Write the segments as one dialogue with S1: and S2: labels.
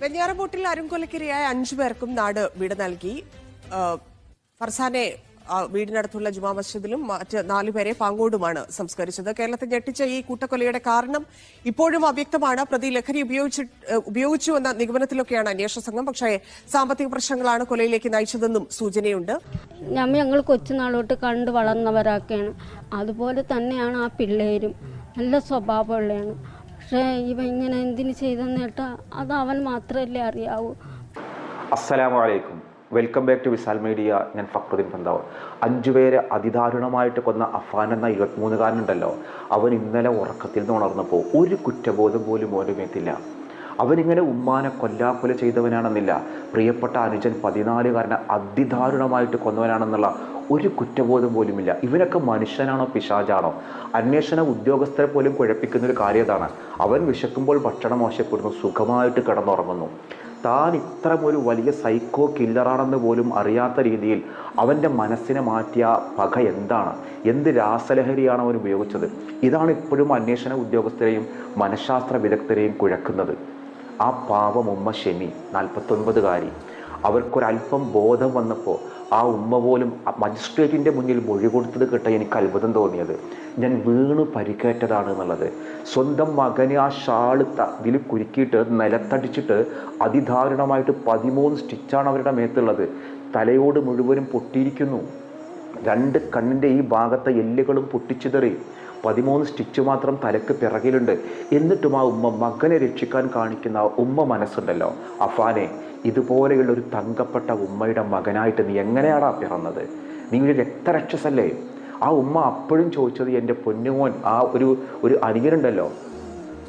S1: വെഞ്ഞാറമൂട്ടിൽ അരുംകൊലക്കിരയായ അഞ്ചു പേർക്കും നാട് വീട് നൽകി. ഫർസാനെ വീടിനടുത്തുള്ള ജുമാ മസ്ജിദിലും മറ്റ് നാലുപേരെ പാങ്കോടുമാണ് സംസ്കരിച്ചത്. കേരളത്തെ ഞെട്ടിച്ച ഈ കൂട്ടക്കൊലയുടെ കാരണം ഇപ്പോഴും അവ്യക്തമാണ്. പ്രതി ലഹരി ഉപയോഗിച്ച് ഉപയോഗിച്ചു എന്ന നിഗമനത്തിലൊക്കെയാണ് അന്വേഷണ സംഘം. പക്ഷേ സാമ്പത്തിക പ്രശ്നങ്ങളാണ് കൊലയിലേക്ക് നയിച്ചതെന്നും സൂചനയുണ്ട്.
S2: ഞമ്മ ഞങ്ങൾ കൊച്ചുനാളോട്ട് കണ്ടു വളർന്നവരൊക്കെയാണ് അതുപോലെ തന്നെയാണ് ആ പിള്ളേരും. നല്ല സ്വഭാവമുള്ളതാണ് പക്ഷേ ഇവ ഇങ്ങനെ എന്തിനു ചെയ്തെന്ന് കേട്ടാൽ അത് അവൻ മാത്രമല്ലേ അറിയാവൂ.
S3: അസ്സലാമു അലൈക്കും welcome back to Visal media ഞാൻ ഫക്രുദ്ദീൻ പന്താവ് അഞ്ചുപേരെ അതിദാരുണമായിട്ട് കൊന്ന അഫാൻ എന്ന ഇരുപത്തിമൂന്നുകാരനുണ്ടല്ലോ. അവൻ ഇന്നലെ ഉറക്കത്തിൽ നിന്ന് ഉണർന്നപ്പോൾ ഒരു കുറ്റബോധം പോലും ഓർമ്മയെത്തില്ല അവനിങ്ങനെ ഉമ്മാനെ കൊല്ലാക്കൊല ചെയ്തവനാണെന്നില്ല. പ്രിയപ്പെട്ട അനുജൻ പതിനാലുകാരനെ അതിദാരുണമായിട്ട് കൊന്നവനാണെന്നുള്ള ഒരു കുറ്റബോധം പോലുമില്ല. ഇവനൊക്കെ മനുഷ്യനാണോ പിശാചാണോ? അന്വേഷണ ഉദ്യോഗസ്ഥരെ പോലും കുഴപ്പിക്കുന്ന ഒരു കാര്യതാണ് അവൻ വിശക്കുമ്പോൾ ഭക്ഷണം മോശപ്പെടുന്നു സുഖമായിട്ട് കിടന്നുറങ്ങുന്നു. താൻ ഇത്തരം ഒരു വലിയ സൈക്കോ കില്ലറാണെന്ന് പോലും അറിയാത്ത രീതിയിൽ അവന്റെ മനസ്സിനെ മാറ്റിയ പക എന്താണ്? എന്ത് രാസലഹരിയാണ് അവൻ ഉപയോഗിച്ചത്? ഇതാണ് ഇപ്പോഴും അന്വേഷണ ഉദ്യോഗസ്ഥരെയും മനഃശാസ്ത്ര വിദഗ്ധരെയും കുഴക്കുന്നത്. ആ പാവം ഉമ്മ ഷെമി നാൽപ്പത്തൊൻപതുകാരി. അവർക്കൊരല്പം ബോധം വന്നപ്പോൾ ആ ഉമ്മ പോലും മജിസ്ട്രേറ്റിന്റെ മുന്നിൽ മൊഴി കൊടുത്തത് കേട്ട എനിക്ക് അത്ഭുതം തോന്നിയത്. ഞാൻ വീണ് പരിക്കേറ്റതാണ് എന്നുള്ളത്. സ്വന്തം മകനെ ആ ഷാൾ ഇതിൽ കുരുക്കിയിട്ട് നിലത്തടിച്ചിട്ട് അതിദാരുണമായിട്ട് പതിമൂന്ന് സ്റ്റിച്ചാണ് അവരുടെ മേത്തുള്ളത്. തലയോട് മുഴുവനും പൊട്ടിയിരിക്കുന്നു. രണ്ട് കണ്ണിന്റെ ഈ ഭാഗത്തെ എല്ലുകളും പൊട്ടിച്ചിതറി. പതിമൂന്ന് സ്റ്റിച്ച് മാത്രം തലക്ക് പിറകിലുണ്ട്. എന്നിട്ടും ആ ഉമ്മ മകനെ രക്ഷിക്കാൻ കാണിക്കുന്ന ആ ഉമ്മ മനസ്സുണ്ടല്ലോ. അഫാനെ ഇതുപോലെയുള്ള ഒരു തങ്കപ്പെട്ട ഉമ്മയുടെ മകനായിട്ട് നീ എങ്ങനെയാടാ പിറന്നത്? നീ ഒരു രക്തരക്ഷസല്ലേ? ആ ഉമ്മ അപ്പോഴും ചോദിച്ചത് എന്റെ പൊന്നുമോൻ ആ ഒരു ഒരു അനിയനുണ്ടല്ലോ.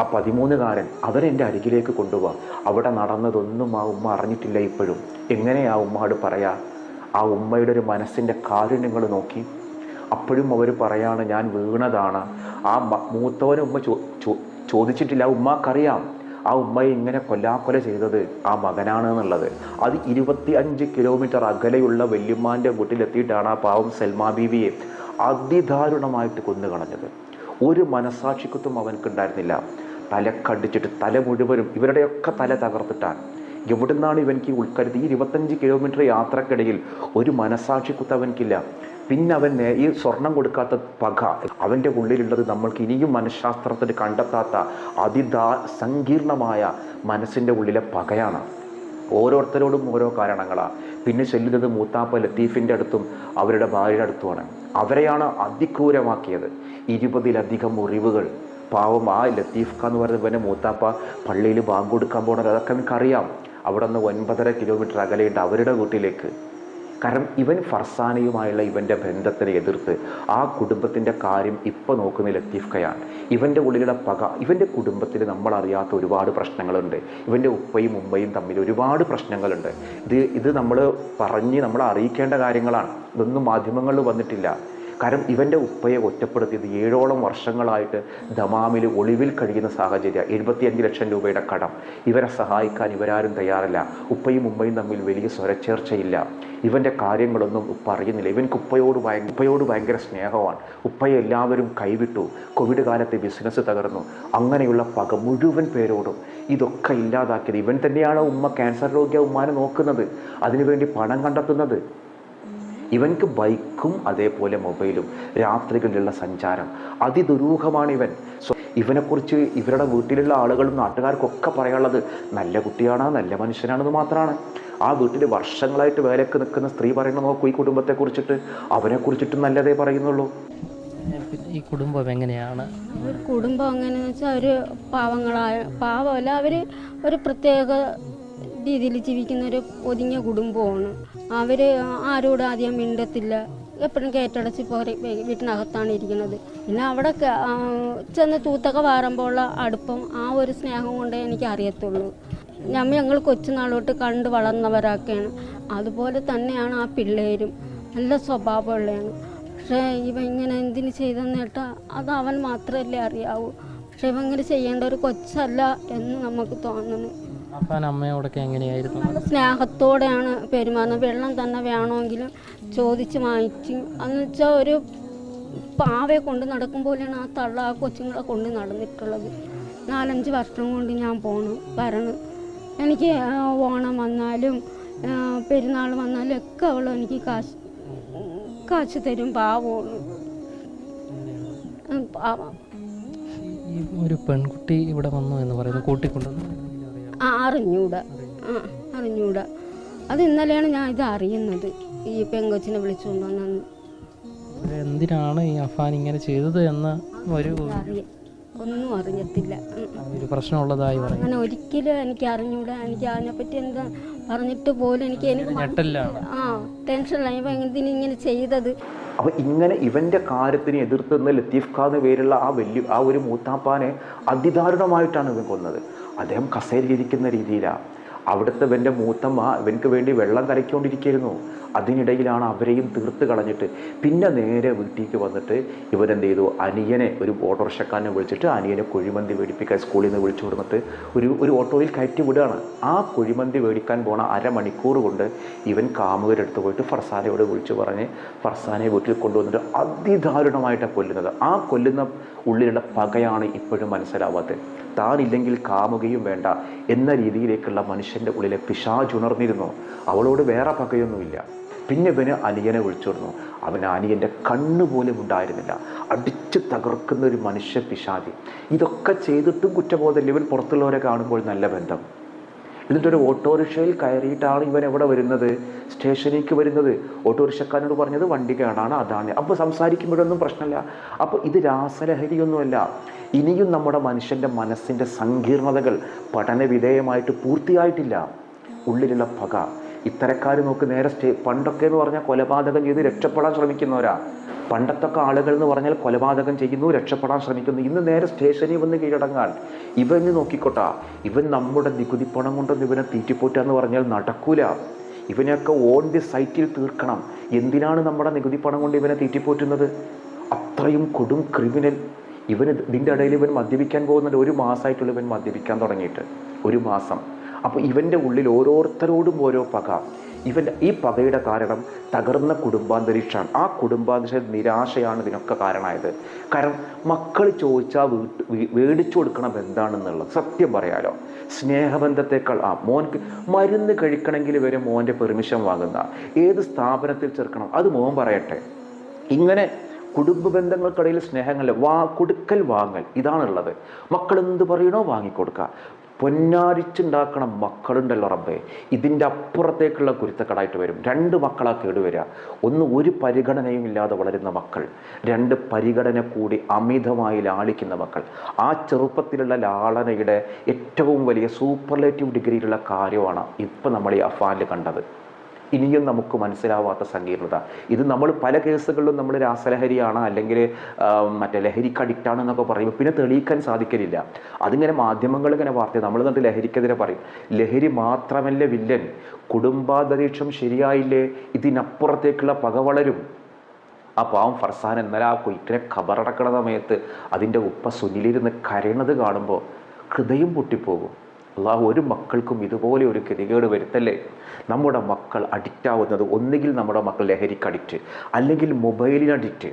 S3: ആ പതിമൂന്നുകാരൻ അവരെന്റെ അരികിലേക്ക് കൊണ്ടുപോവാം അവിടെ നടന്നതൊന്നും ആ ഉമ്മ അറിഞ്ഞിട്ടില്ല ഇപ്പോഴും. എങ്ങനെയാ ഉമ്മയോട് പറയാ? ആ ഉമ്മയുടെ ഒരു മനസ്സിന്റെ കാരുണ്യങ്ങൾ നോക്കി. അപ്പോഴും അവർ പറയാണ് ഞാൻ വീണതാണ്. ആ മൂത്തവന് ഉമ്മ ചോദിച്ചിട്ടില്ല ആ ഉമ്മാക്കറിയാം ആ ഉമ്മയെ ഇങ്ങനെ കൊല്ലാക്കൊല ചെയ്തത് ആ മകനാണ് എന്നുള്ളത് അത് ഇരുപത്തി അഞ്ച് കിലോമീറ്റർ അകലെയുള്ള വല്യമ്മാന്റെ വീട്ടിലെത്തിയിട്ടാണ് ആ പാവം സൽമാ ബീവിയെ അതിദാരുണമായിട്ട് കൊന്നു കളഞ്ഞത് ഒരു മനസാക്ഷിക്കുത്തും അവനക്കുണ്ടായിരുന്നില്ല തലക്കടിച്ചിട്ട് തല മുഴുവനും ഇവരുടെയൊക്കെ തല തകർത്തിട്ടാണ്. എവിടുന്നാണ് ഇവനിക്ക് ഉൾക്കരുത്? ഈ ഇരുപത്തഞ്ച് കിലോമീറ്റർ യാത്രക്കിടയിൽ ഒരു മനസാക്ഷിക്കുത്ത് പിന്നെ അവൻ ഈ സ്വർണം കൊടുക്കാത്ത പക അവന്റെ ഉള്ളിലുള്ളത് നമ്മൾക്ക് ഇനിയും മനഃശാസ്ത്രത്തിൽ കണ്ടെത്താത്ത അതിദാ സങ്കീർണമായ മനസ്സിന്റെ ഉള്ളിലെ പകയാണ്. ഓരോരുത്തരോടും ഓരോ കാരണങ്ങളാണ് പിന്നെ ചെല്ലുന്നത് മൂത്താപ്പ ലത്തീഫിന്റെ അടുത്തും അവരുടെ ഭാര്യയുടെ അടുത്തുമാണ്. അവരെയാണ് അതിക്രൂരമാക്കിയത്. ഇരുപതിലധികം മുറിവുകൾ. പാവം ആ ലത്തീഫ് ഖാൻ എന്ന് പറയുന്നത് പിന്നെ മൂത്താപ്പ പള്ളിയിൽ ബാങ്ക് കൊടുക്കാൻ പോകണത് അതൊക്കെ എനിക്കറിയാം. അവിടെ നിന്ന് ഒൻപതര കിലോമീറ്റർ അകലെയുണ്ട് അവരുടെ വീട്ടിലേക്ക്. കാരണം ഇവൻ ഫർസാനയുമായുള്ള ഇവന്റെ ബന്ധത്തിനെ എതിർത്ത് ആ കുടുംബത്തിന്റെ കാര്യം ഇപ്പോൾ നോക്കുന്ന ലത്തീഫ് ഖയാണ് ഇവന്റെ ഉള്ളിലുള്ള പക ഇവന്റെ കുടുംബത്തിൽ നമ്മളറിയാത്ത ഒരുപാട് പ്രശ്നങ്ങളുണ്ട്. ഇവന്റെ ഉപ്പയും ഉമ്മയും തമ്മിൽ ഒരുപാട് പ്രശ്നങ്ങളുണ്ട്. ഇത് ഇത് നമ്മൾ പറഞ്ഞ് നമ്മൾ അറിയിക്കേണ്ട കാര്യങ്ങളാണ്. ഇതൊന്നും മാധ്യമങ്ങളിൽ വന്നിട്ടില്ല. കാരണം ഇവന്റെ ഉപ്പയെ ഒറ്റപ്പെടുത്തിയത് ഏഴോളം വർഷങ്ങളായിട്ട് ദമാമിൽ ഒളിവിൽ കഴിയുന്ന സാഹചര്യം. എഴുപത്തിയഞ്ച് ലക്ഷം രൂപയുടെ കടം. ഇവരെ സഹായിക്കാൻ ഇവരാരും തയ്യാറല്ല. ഉപ്പയും ഉമ്മയും തമ്മിൽ വലിയ സ്വരച്ചേർച്ചയില്ല. ഇവന്റെ കാര്യങ്ങളൊന്നും ഉപ്പ അറിയുന്നില്ല. ഇവൻക്ക് ഉപ്പയോട് ഭയ ഉപ്പയോട് ഭയങ്കര സ്നേഹമാണ് ഉപ്പയെ എല്ലാവരും കൈവിട്ടു. കോവിഡ് കാലത്തെ ബിസിനസ് തകർന്നു. അങ്ങനെയുള്ള പക മുഴുവൻ പേരോടും ഇതൊക്കെ ഇല്ലാതാക്കിയത്. ഇവൻ തന്നെയാണ് ഉമ്മ ക്യാൻസർ രോഗിയ ഉമ്മാനെ നോക്കുന്നത്? അതിനുവേണ്ടി പണം കണ്ടെത്തുന്നത്? ഇവൻക്ക് ബൈക്കും അതേപോലെ മൊബൈലും രാത്രികളിലുള്ള സഞ്ചാരം. അതിദുരൂഹമാണ് ഇവൻ. സോ ഇവനെക്കുറിച്ച് ഇവരുടെ വീട്ടിലുള്ള ആളുകളും നാട്ടുകാർക്കൊക്കെ പറയാനുള്ളത് നല്ല കുട്ടിയാണ് നല്ല മനുഷ്യനാണെന്ന് മാത്രമാണ്. ആ വീട്ടിൽ വർഷങ്ങളായിട്ട് വേലക്ക് നിൽക്കുന്ന സ്ത്രീ പറയുന്നത് നോക്കൂ ഈ കുടുംബത്തെക്കുറിച്ചിട്ട്. അവനെക്കുറിച്ചിട്ട് നല്ലതേ പറയുന്നുള്ളൂ.
S4: ഈ കുടുംബം എങ്ങനെയാണ്?
S2: ഒരു കുടുംബം എങ്ങനെയാണെന്ന് വെച്ചാൽ അവർ പാവങ്ങളായ പാവമല്ല അവർ ഒരു പ്രത്യേക രീതിയിൽ ജീവിക്കുന്ന ഒരു ഒതുങ്ങിയ കുടുംബമാണ് അവർ ആരോടും ആദ്യം മിണ്ടത്തില്ല. എപ്പോഴും കയറ്റടച്ച് പോരെ വീട്ടിനകത്താണ് ഇരിക്കുന്നത്. പിന്നെ അവിടെ ചെന്ന് തൂത്തൊക്കെ വാറുമ്പോൾ അടുപ്പം ആ ഒരു സ്നേഹം കൊണ്ടേ എനിക്ക് അറിയത്തുള്ളൂ. ഞമ്മ ഞങ്ങൾ കൊച്ചുനാളോട്ട് കണ്ട് വളർന്നവരൊക്കെയാണ് അതുപോലെ തന്നെയാണ് ആ പിള്ളേരും. നല്ല സ്വഭാവമുള്ളതാണ് പക്ഷേ ഇവ ഇങ്ങനെ എന്തിന് ചെയ്തെന്ന് കേട്ടാൽ അത് അവൻ മാത്രമല്ലേ അറിയാവൂ. പക്ഷെ ഇവ ഇങ്ങനെ ചെയ്യേണ്ട ഒരു കൊച്ചല്ല എന്ന് നമുക്ക് തോന്നുന്നു.
S4: അപ്പാൻ അമ്മയോടൊക്കെ എങ്ങനെയായിരുന്നു?
S2: നല്ല സ്നേഹത്തോടെയാണ് പെരുമാറുന്നത്. വെള്ളം തന്നെ വേണമെങ്കിലും ചോദിച്ച് വാങ്ങിക്കും എന്ന് വെച്ചാൽ ഒരു പാവയെ കൊണ്ട് നടക്കും പോലെയാണ് ആ തള്ള ആ കൊച്ചുങ്ങളെ കൊണ്ട് നടന്നിട്ടുള്ളത്. നാലഞ്ച് വർഷം കൊണ്ട് ഞാൻ പോണു വരണം. എനിക്ക് ഓണം വന്നാലും പെരുന്നാൾ വന്നാലും ഒക്കെ അവൾ എനിക്ക് കാശ് കാശ് തരും പാവമാണ് പാവ.
S4: ഒരു പെൺകുട്ടി ഇവിടെ വന്നു എന്ന് പറയുന്നത് കൂട്ടിക്കൊണ്ടുവന്ന്
S2: ആ അറിഞ്ഞൂടാ. ആ അറിഞ്ഞൂടാ. അത് ഇന്നലെയാണ് ഞാൻ ഇത് അറിയുന്നത്. ഈ പെങ്കൊച്ചിനെ വിളിച്ചുകൊണ്ട്
S4: എന്തിനാണ് ഈ അഫാൻ ഇങ്ങനെ ചെയ്തത് എന്ന് ഒരു
S2: ഒന്നും അറിഞ്ഞത്തില്ല
S4: ഒരു പ്രശ്നമുള്ളതായി
S2: അങ്ങനെ ഒരിക്കലും എനിക്ക് അറിഞ്ഞൂടാ. എനിക്ക് അതിനെപ്പറ്റി എന്താ പറഞ്ഞിട്ട് പോലും എനിക്ക് എനിക്ക് ആ ടെൻഷനിലായി ഇപ്പം ഇങ്ങനെ ചെയ്തത്?
S3: അപ്പൊ ഇങ്ങനെ ഇവന്റെ കാര്യത്തിന് എതിർത്ത് നിന്ന് ലത്തീഫ് ഖാ എന്ന പേരുള്ള ആ വലിയ ആ ഒരു മൂത്താപ്പാനെ അതിദാരുണമായിട്ടാണ് ഇവൻ കൊന്നത്. അദ്ദേഹം കസേരയിലിരിക്കുന്ന രീതിയിലാണ് അവിടുത്തെ ഇവന്റെ മൂത്തമ്മ ഇവനക്ക് വേണ്ടി വെള്ളം കലക്കിക്കൊണ്ടിരിക്കുകയായിരുന്നു. അതിനിടയിലാണ് അവരെയും തീർത്ത് കളഞ്ഞിട്ട് പിന്നെ നേരെ വീട്ടിലേക്ക് വന്നിട്ട് ഇവരെന്ത് ചെയ്തു? അനിയനെ ഒരു ഓട്ടോറിക്ഷക്കാരനെ വിളിച്ചിട്ട് അനിയനെ കുഴിമന്തി മേടിപ്പിക്കാൻ സ്കൂളിൽ നിന്ന് വിളിച്ചു കൊടുത്തിട്ട് ഒരു ഒരു ഓട്ടോയിൽ കയറ്റി വിടുകയാണ്. ആ കുഴിമന്തി മേടിക്കാൻ പോണ അരമണിക്കൂർ കൊണ്ട് ഇവൻ കാമുകരെടുത്ത് പോയിട്ട് ഫർസാനയോട് വിളിച്ചു പറഞ്ഞ് ഫർസാനെ വീട്ടിൽ കൊണ്ടുവന്നിട്ട് അതിദാരുണമായിട്ടാണ് കൊല്ലുന്നത്. ആ കൊല്ലുന്ന ഉള്ളിലുള്ള പകയാണ് ഇപ്പോഴും മനസ്സിലാവാത്തത്. താനില്ലെങ്കിൽ കാമുകയും വേണ്ട എന്ന രീതിയിലേക്കുള്ള മനുഷ്യന്റെ ഉള്ളിലെ പിശാചുണർന്നിരുന്നു അവളോട് വേറെ പകയൊന്നുമില്ല. പിന്നെ ഇവന് അനിയനെ വിളിച്ചിരുന്നു. അവന് അനിയന്റെ കണ്ണുപോലും ഉണ്ടായിരുന്നില്ല. അടിച്ചു തകർക്കുന്ന ഒരു മനുഷ്യ പിശാചി. ഇതൊക്കെ ചെയ്തിട്ടും കുറ്റബോധമില്ല. ഇവൻ പുറത്തുള്ളവരെ കാണുമ്പോൾ നല്ല ബന്ധം. എന്നിട്ടൊരു ഓട്ടോറിക്ഷയിൽ കയറിയിട്ടാണ് ഇവൻ എവിടെ വരുന്നത്? സ്റ്റേഷനിലേക്ക് വരുന്നത്. ഓട്ടോറിക്ഷക്കാരനോട് പറഞ്ഞത് വണ്ടി കേടാണ് അതാണ്. അപ്പോൾ സംസാരിക്കുമ്പോഴൊന്നും പ്രശ്നമില്ല. അപ്പോൾ ഇത് രാസലഹരിയൊന്നുമല്ല. ഇനിയും നമ്മുടെ മനുഷ്യന്റെ മനസ്സിന്റെ സങ്കീർണതകൾ പഠനവിധേയമായിട്ട് പൂർത്തിയായിട്ടില്ല. ഉള്ളിലുള്ള പക. ഇത്തരക്കാർ നോക്ക് നേരെ സ്റ്റേ പണ്ടൊക്കെ എന്ന് പറഞ്ഞാൽ കൊലപാതകം ചെയ്ത് രക്ഷപ്പെടാൻ ശ്രമിക്കുന്നവരാ. പണ്ടത്തൊക്കെ ആളുകൾ എന്ന് പറഞ്ഞാൽ കൊലപാതകം ചെയ്യുന്നു രക്ഷപ്പെടാൻ ശ്രമിക്കുന്നു. ഇന്ന് നേരെ സ്റ്റേഷനിൽ വന്ന് കീഴടങ്ങാൻ. ഇവന് നോക്കിക്കോട്ടാ. ഇവൻ നമ്മുടെ നികുതി പണം കൊണ്ടൊന്നും ഇവനെ തീറ്റിപ്പോറ്റുക എന്ന് പറഞ്ഞാൽ നടക്കൂല. ഇവനെയൊക്കെ ഓൺ ദി സൈറ്റിൽ തീർക്കണം. എന്തിനാണ് നമ്മുടെ നികുതി പണം കൊണ്ട് ഇവനെ തീറ്റിപ്പോറ്റുന്നത്? അത്രയും കൊടും ക്രിമിനൽ. ഇവന് ഇതിന്റെ ഇടയിൽ ഇവൻ മദ്യപിക്കാൻ പോകുന്നുണ്ട്. ഒരു മാസമായിട്ടുള്ള ഇവൻ മദ്യപിക്കാൻ തുടങ്ങിയിട്ട്. ഒരു മാസം. അപ്പോൾ ഇവന്റെ ഉള്ളിൽ ഓരോരുത്തരോടും ഓരോ പക. ഇവന്റെ ഈ പകയുടെ കാരണം തകർന്ന കുടുംബാന്തരീക്ഷമാണ്. ആ കുടുംബാന്തരീക്ഷ നിരാശയാണ് ഇതിനൊക്കെ കാരണമായത്. കാരണം മക്കൾ ചോദിച്ചാൽ വീട്ട് മേടിച്ചു കൊടുക്കണം എന്താണെന്നുള്ളത്. സത്യം പറയാലോ. സ്നേഹബന്ധത്തെക്കാൾ ആ മോൻക്ക് മരുന്ന് കഴിക്കണമെങ്കിൽ വരെ മോന്റെ പെർമിഷൻ വാങ്ങുന്ന ഏത് സ്ഥാപനത്തിൽ ചേർക്കണം അത് മോൻ പറയട്ടെ. ഇങ്ങനെ കുടുംബ ബന്ധങ്ങൾക്കിടയിൽ സ്നേഹങ്ങളിൽ വാ കൊടുക്കൽ വാങ്ങൽ ഇതാണുള്ളത്. മക്കൾ എന്ത് പറയണോ വാങ്ങിക്കൊടുക്കുക. പൊന്നാരിച്ചുണ്ടാക്കണം മക്കളുണ്ടല്ലോ റബ്ബേ. ഇതിന്റെ അപ്പുറത്തേക്കുള്ള കുരുത്തക്കടായിട്ട് വരും. രണ്ട് മക്കളാ കേടുവരിക ഒന്ന് ഒരു പരിഗണനയും ഇല്ലാതെ വളരുന്ന മക്കൾ. രണ്ട് പരിഗണന കൂടി അമിതമായി ലാളിക്കുന്ന മക്കൾ. ആ ചെറുപ്പത്തിലുള്ള ലാളനയുടെ ഏറ്റവും വലിയ സൂപ്പർലേറ്റീവ് ഡിഗ്രിയിലുള്ള കാര്യമാണ് ഇപ്പം നമ്മൾ ഈ അഫാനിൽ കണ്ടത്. ഇനിയും നമുക്ക് മനസ്സിലാവാത്ത സങ്കീർണത. ഇത് നമ്മൾ പല കേസുകളിലും നമ്മൾ രാസലഹരിയാണ് അല്ലെങ്കിൽ മറ്റേ ലഹരിക്ക് അഡിക്റ്റ് ആണെന്നൊക്കെ പറയുമ്പോൾ പിന്നെ തെളിയിക്കാൻ സാധിക്കലില്ല. അതിങ്ങനെ മാധ്യമങ്ങൾ ഇങ്ങനെ വാർത്ത നമ്മൾ എന്നിട്ട് ലഹരിക്കെതിരെ പറയും. ലഹരി മാത്രമല്ല വില്ലൻ. കുടുംബാന്തരീക്ഷം ശരിയായില്ലേ? ഇതിനപ്പുറത്തേക്കുള്ള പക വളരും. ആ പാവം ഫർസാൻ ഇന്നലെ ആ കുയിറ്റിനെ ഖബറടക്കണ സമയത്ത് അതിന്റെ ഉപ്പ സുനിലിരുന്ന് കരയണത് കാണുമ്പോൾ ഹൃദയം പൊട്ടിപ്പോകും. അള്ളാഹു ഒരു മക്കൾക്കും ഇതുപോലെ ഒരു ഗതികേട് വരുത്തല്ലേ? നമ്മുടെ മക്കൾ അഡിക്റ്റ് ആവുന്നത് ഒന്നുകിൽ നമ്മുടെ മക്കൾ ലഹരിക്ക് അഡിക്റ്റ് അല്ലെങ്കിൽ മൊബൈലിന് അഡിക്റ്റ്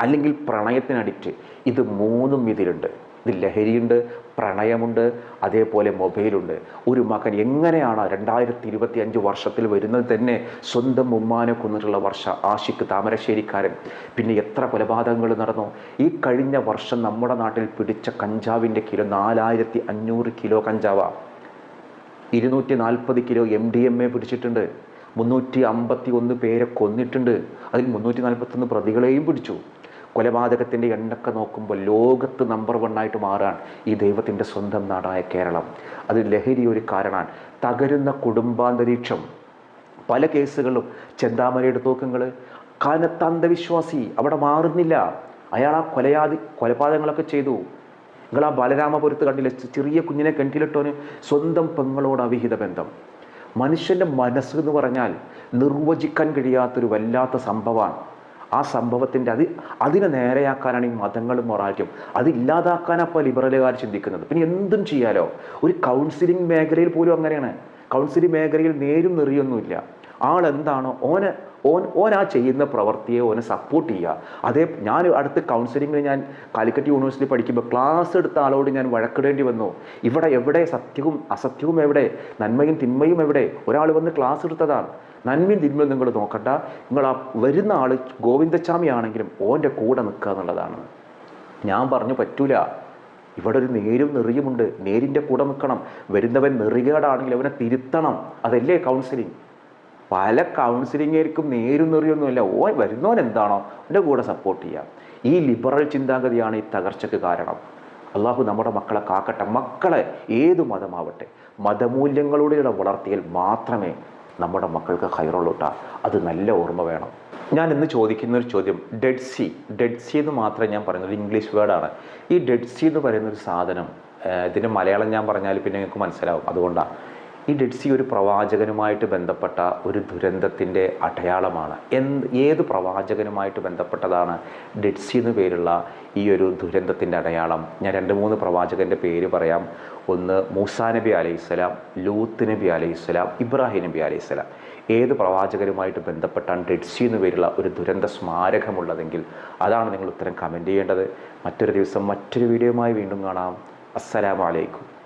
S3: അല്ലെങ്കിൽ പ്രണയത്തിന് അഡിക്റ്റ് ഇത് മൂന്നും ഇതിലുണ്ട്. ഇത് ലഹരിയുണ്ട് പ്രണയമുണ്ട് അതേപോലെ മൊബൈലുണ്ട്. ഒരു മകൻ എങ്ങനെയാണ് രണ്ടായിരത്തി ഇരുപത്തി അഞ്ച് വർഷത്തിൽ വരുന്നത് തന്നെ സ്വന്തം ഉമ്മാനെ കൊന്നിട്ടുള്ള വർഷ ആഷിക്ക് താമരശ്ശേരിക്കാരൻ. പിന്നെ എത്ര കൊലപാതകങ്ങൾ നടന്നു. ഈ കഴിഞ്ഞ വർഷം നമ്മുടെ നാട്ടിൽ പിടിച്ച കഞ്ചാവിന്റെ കിലോ നാലായിരത്തി അഞ്ഞൂറ് കിലോ കഞ്ചാവ. ഇരുന്നൂറ്റി നാൽപ്പത് kilo M D M A പിടിച്ചിട്ടുണ്ട്. മുന്നൂറ്റി അമ്പത്തി ഒന്ന് പേരെ കൊന്നിട്ടുണ്ട്. അതിൽ മുന്നൂറ്റി നാൽപ്പത്തൊന്ന് പ്രതികളെയും പിടിച്ചു. കൊലപാതകത്തിന്റെ എണ്ണൊക്കെ നോക്കുമ്പോൾ ലോകത്ത് നമ്പർ വണ്ണായിട്ട് മാറാണ് ഈ ദൈവത്തിന്റെ സ്വന്തം നാടായ കേരളം. അത് ലഹരി ഒരു കാരണമാണ്. തകരുന്ന കുടുംബാന്തരീക്ഷം. പല കേസുകളും. ചെന്താമരയുടെ തൂക്കങ്ങൾ കനത്ത അന്ധവിശ്വാസി അവിടെ മാറുന്നില്ല. അയാൾ ആ കൊലയാതി കൊലപാതകങ്ങളൊക്കെ ചെയ്തു. നിങ്ങൾ ആ ബാലരാമപുരത്ത് കണ്ടില്ല? ചെറിയ കുഞ്ഞിനെ കിണറ്റിലിട്ടോന് സ്വന്തം പെങ്ങളോട് അവിഹിത ബന്ധം. മനുഷ്യന്റെ മനസ്സ് എന്ന് പറഞ്ഞാൽ നിർവചിക്കാൻ കഴിയാത്തൊരു വല്ലാത്ത സംഭവമാണ്. ആ സംഭവത്തിന്റെ അത് അതിനെ നേരെയാക്കാനാണ് ഈ മതങ്ങളും മൊറാലിറ്റിയും. അതില്ലാതാക്കാനപ്പോൾ ലിബറലുകാർ ചിന്തിക്കുന്നത്. പിന്നെ എന്തും ചെയ്യാലോ? ഒരു കൗൺസിലിംഗ് മേഖലയിൽ പോലും അങ്ങനെയാണ്. കൗൺസിലിംഗ് മേഖലയിൽ നേരും നെറിയൊന്നുമില്ല. ആളെന്താണോ ഓന് ഓൻ ഓൻ ആ ചെയ്യുന്ന പ്രവൃത്തിയെ ഓനെ സപ്പോർട്ട് ചെയ്യുക. അതേ ഞാൻ അടുത്ത് കൗൺസിലിങ്ങിൽ ഞാൻ കാലിക്കറ്റ് യൂണിവേഴ്സിറ്റി പഠിക്കുമ്പോൾ ക്ലാസ് എടുത്ത ആളോട് ഞാൻ വഴക്കിടേണ്ടി വന്നു. ഇവിടെ എവിടെ സത്യവും അസത്യവും എവിടെ? നന്മയും തിന്മയും എവിടെ? ഒരാൾ വന്ന് ക്ലാസ് എടുത്തതാണ്. നന്മയും തിന്മയും നിങ്ങൾ നോക്കണ്ട. നിങ്ങൾ ആ വരുന്ന ആൾ ഗോവിന്ദസ്വാമി ആണെങ്കിലും ഓന്റെ കൂടെ നിൽക്കുക എന്നുള്ളതാണ്. ഞാൻ പറഞ്ഞു പറ്റൂല. ഇവിടെ ഒരു നേരും നെറിയുമുണ്ട്. നേരിന്റെ കൂടെ നിൽക്കണം. വരുന്നവൻ നെറികേടാണെങ്കിൽ അവനെ തിരുത്തണം. അതല്ലേ കൗൺസിലിംഗ് പല കൗൺസിലിങ്ങേർക്കും നേരും നെറിയൊന്നുമില്ല. ഓ വരുന്നവൻ എന്താണോ അവന്റെ കൂടെ സപ്പോർട്ട് ചെയ്യാം. ഈ ലിബറൽ ചിന്താഗതിയാണ് ഈ തകർച്ചയ്ക്ക് കാരണം. അള്ളാഹു നമ്മുടെ മക്കളെ കാക്കട്ടെ. മക്കളെ ഏതു മതമാവട്ടെ. മതമൂല്യങ്ങളുടെ വളർത്തിയാൽ മാത്രമേ നമ്മുടെ മക്കൾക്ക് ഹൈറുള്ളൂ അത് നല്ല ഓർമ്മ വേണം. ഞാൻ ഇന്ന് ചോദിക്കുന്ന ഒരു ചോദ്യം ഡെഡ് സി ഡെഡ് സി എന്ന് മാത്രമേ ഞാൻ പറയുന്നത് ഇംഗ്ലീഷ് വേർഡാണ് ഈ ഡെഡ് സി എന്ന് പറയുന്ന ഒരു സാധനം ഇതിന് മലയാളം ഞാൻ പറഞ്ഞാൽ പിന്നെ നിങ്ങൾക്ക് മനസ്സിലാവും. അതുകൊണ്ടാണ് ഈ ഡെഡ് സി ഒരു പ്രവാചകനുമായിട്ട് ബന്ധപ്പെട്ട ഒരു ദുരന്തത്തിന്റെ അടയാളമാണ്. എന്ത് ഏത് പ്രവാചകനുമായിട്ട് ബന്ധപ്പെട്ടതാണ് ഡെഡ് സി എന്ന് പേരുള്ള ഈ ഒരു ദുരന്തത്തിന്റെ അടയാളം? ഞാൻ രണ്ട് മൂന്ന് പ്രവാചകന്റെ പേര് പറയാം. ഒന്ന് മൂസാ നബി അലൈഹിസ്സലാം ലൂത്ത് നബി അലൈഹിസ്സലാം ഇബ്രാഹിം നബി അലൈഹിസ്സലാം ഏത് പ്രവാചകരുമായിട്ട് ബന്ധപ്പെട്ടാണ് ഡെഡ് സി എന്ന് പേരുള്ള ഒരു ദുരന്ത സ്മാരകമുള്ളതെങ്കിൽ അതാണ് നിങ്ങൾ ഉത്തരം കമന്റ് ചെയ്യേണ്ടത്. മറ്റൊരു ദിവസം മറ്റൊരു വീഡിയോയുമായി വീണ്ടും കാണാം. അസ്സലാമലൈക്കും